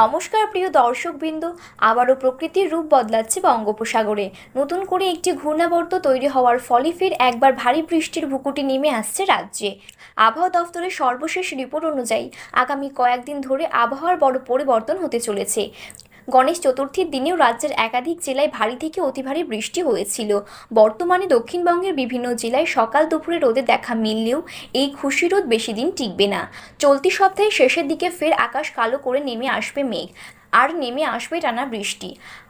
নমস্কার প্রিয় দর্শকবৃন্দ, আবারও প্রকৃতির রূপ বদলাচ্ছে বঙ্গোপসাগরে। নতুন করে একটি ঘূর্ণাবর্ত তৈরি হওয়ার ফলে ফের একবার ভারী বৃষ্টির ভুকুটি নেমে আসছে রাজ্যে। আবহাওয়া দফতরের সর্বশেষ রিপোর্ট অনুযায়ী, আগামী কয়েকদিন ধরে আবহাওয়ার বড় পরিবর্তন হতে চলেছে। গণেশ চতুর্থীর দিনেও রাজ্যের একাধিক জেলায় ভারী থেকে অতি ভারী বৃষ্টি হয়েছিল। বর্তমানে দক্ষিণবঙ্গের বিভিন্ন জেলায় সকাল দুপুরে রোদে দেখা মিললেও এই খুশি রোদ বেশি দিন টিকবে না। চলতি সপ্তাহের শেষের দিকে ফের আকাশ কালো করে নেমে আসবে মেঘ, আর নেমে আসবে টানা বৃষ্টি।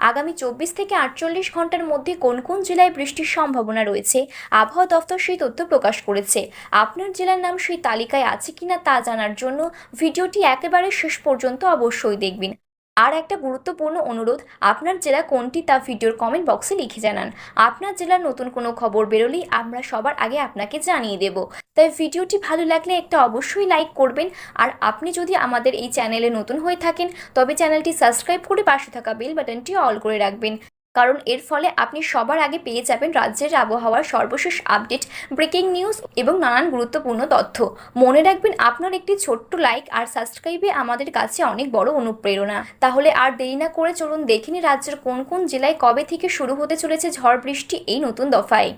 আগামী চব্বিশ থেকে আটচল্লিশ ঘণ্টার মধ্যে কোন কোন জেলায় বৃষ্টির সম্ভাবনা রয়েছে, আবহাওয়া দফতর সেই তথ্য প্রকাশ করেছে। আপনার জেলার নাম সেই তালিকায় আছে কিনা তা জানার জন্য ভিডিওটি একেবারে শেষ পর্যন্ত অবশ্যই দেখবেন। আর একটা গুরুত্বপূর্ণ অনুরোধ, আপনার জেলা কোনটি তা ভিডিওর কমেন্ট বক্সে লিখে জানান। আপনার জেলার নতুন কোনো খবর বেরোলেই আমরা সবার আগে আপনাকে জানিয়ে দেব। তাই ভিডিওটি ভালো লাগলে একটা অবশ্যই লাইক করবেন। আর আপনি যদি আমাদের এই চ্যানেলে নতুন হয়ে থাকেন, তবে চ্যানেলটি সাবস্ক্রাইব করে পাশে থাকা বেল বাটনটি অল করে রাখবেন। কারণ এর ফলে আপনি সবার আগে পেয়ে যাবেন রাজ্যের আবহাওয়ার সর্বশেষ আপডেট, ব্রেকিং নিউজ এবং নানান গুরুত্বপূর্ণ তথ্য। মনে রাখবেন, আপনার একটি ছোট্ট লাইক আর সাবস্ক্রাইবে আমাদের কাছে অনেক বড় অনুপ্রেরণা। তাহলে আর দেরি না করে চলুন দেখিনি রাজ্যের কোন কোন জেলায় কবে থেকে শুরু হতে চলেছে ঝড় বৃষ্টি এই নতুন দফায়।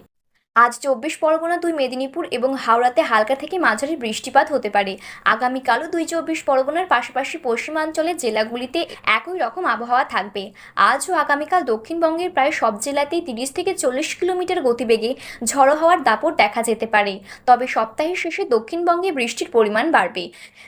আজ চব্বিশ পরগনা, দুই মেদিনীপুর এবং হাওড়াতে হালকা থেকে মাঝারি বৃষ্টিপাত হতে পারে। আগামীকালও দুই চব্বিশ পরগনার পাশাপাশি পশ্চিমাঞ্চলের জেলাগুলিতে একই রকম আবহাওয়া থাকবে। আজ ও আগামীকাল দক্ষিণবঙ্গের প্রায় সব জেলাতেই তিরিশ থেকে চল্লিশ কিলোমিটার গতিবেগে ঝড়ো হওয়ার দাপট দেখা যেতে পারে। তবে সপ্তাহের শেষে দক্ষিণবঙ্গে বৃষ্টির পরিমাণ বাড়বে।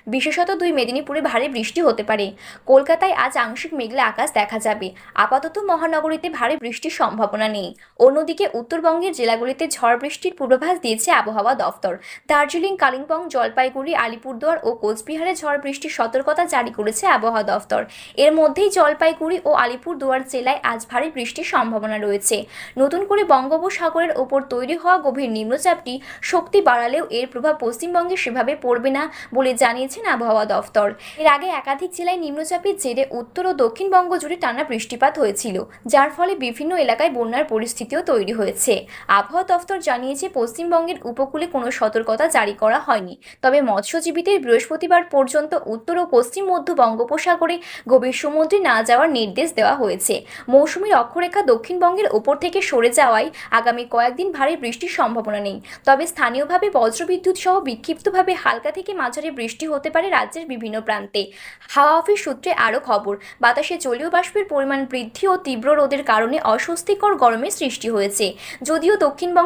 বিশেষত দুই মেদিনীপুরে ভারী বৃষ্টি হতে পারে। কলকাতায় আজ আংশিক মেঘলা আকাশ দেখা যাবে। আপাতত মহানগরীতে ভারী বৃষ্টির সম্ভাবনা নেই। অন্যদিকে উত্তরবঙ্গের জেলাগুলিতে ঝড় বৃষ্টির পূর্বাভাস দিয়েছে আবহাওয়া দফতর। দার্জিলিং, কালিম্পং, জলপাইগুড়ি, আলিপুরদুয়ার ও কোচবিহারে ঝড় বৃষ্টির সতর্কতা জারি করেছে আবহাওয়া দফতর। এর মধ্যেই জলপাইগুড়ি ও আলিপুরদুয়ার জেলায় আজ ভারী বৃষ্টির সম্ভাবনা রয়েছে। নতুন করে বঙ্গোপসাগরের ওপর তৈরি হওয়া গভীর নিম্নচাপটি শক্তি বাড়ালেও এর প্রভাব পশ্চিমবঙ্গে সেভাবে পড়বে না বলে জানিয়েছেন আবহাওয়া দফতর। এর আগে একাধিক জেলায় নিম্নচাপের জেরে উত্তর ও দক্ষিণবঙ্গ জুড়ে টানা বৃষ্টিপাত হয়েছিল, যার ফলে বিভিন্ন এলাকায় বন্যার পরিস্থিতিও তৈরি হয়েছে। আবহাওয়া দফতর জানিয়েছে, পশ্চিমবঙ্গের উপকূলে কোনো সতর্কতা জারি করা হয়নি। তবে মৎস্যজীবীদের বৃহস্পতিবার পর্যন্ত উত্তর ও পশ্চিম মধ্য বঙ্গোপসাগরে গভীর সমুদ্রে না যাওয়ার নির্দেশ দেওয়া হয়েছে। মৌসুমীর অক্ষরেখা দক্ষিণবঙ্গের ওপর থেকে সরে যাওয়ায় আগামী কয়েকদিন ভারী বৃষ্টির সম্ভাবনা নেই। তবে স্থানীয়ভাবে বজ্রবিদ্যুৎ সহ বিক্ষিপ্তভাবে হালকা থেকে মাঝারি বৃষ্টি হতে পারে রাজ্যের বিভিন্ন প্রান্তে। হাওয়া অফিস সূত্রে আরও খবর, বাতাসে জলীয় বাষ্পের পরিমাণ বৃদ্ধি ও তীব্র রোদের কারণে অস্বস্তিকর গরমের সৃষ্টি হয়েছে। যদিও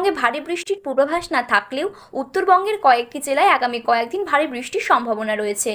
দক্ষিণবঙ্গে ভারী বৃষ্টির পূর্বাভাস না থাকলেও উত্তরবঙ্গের কয়েকটি জেলায় আগামী কয়েকদিন ভারী বৃষ্টির সম্ভাবনা রয়েছে।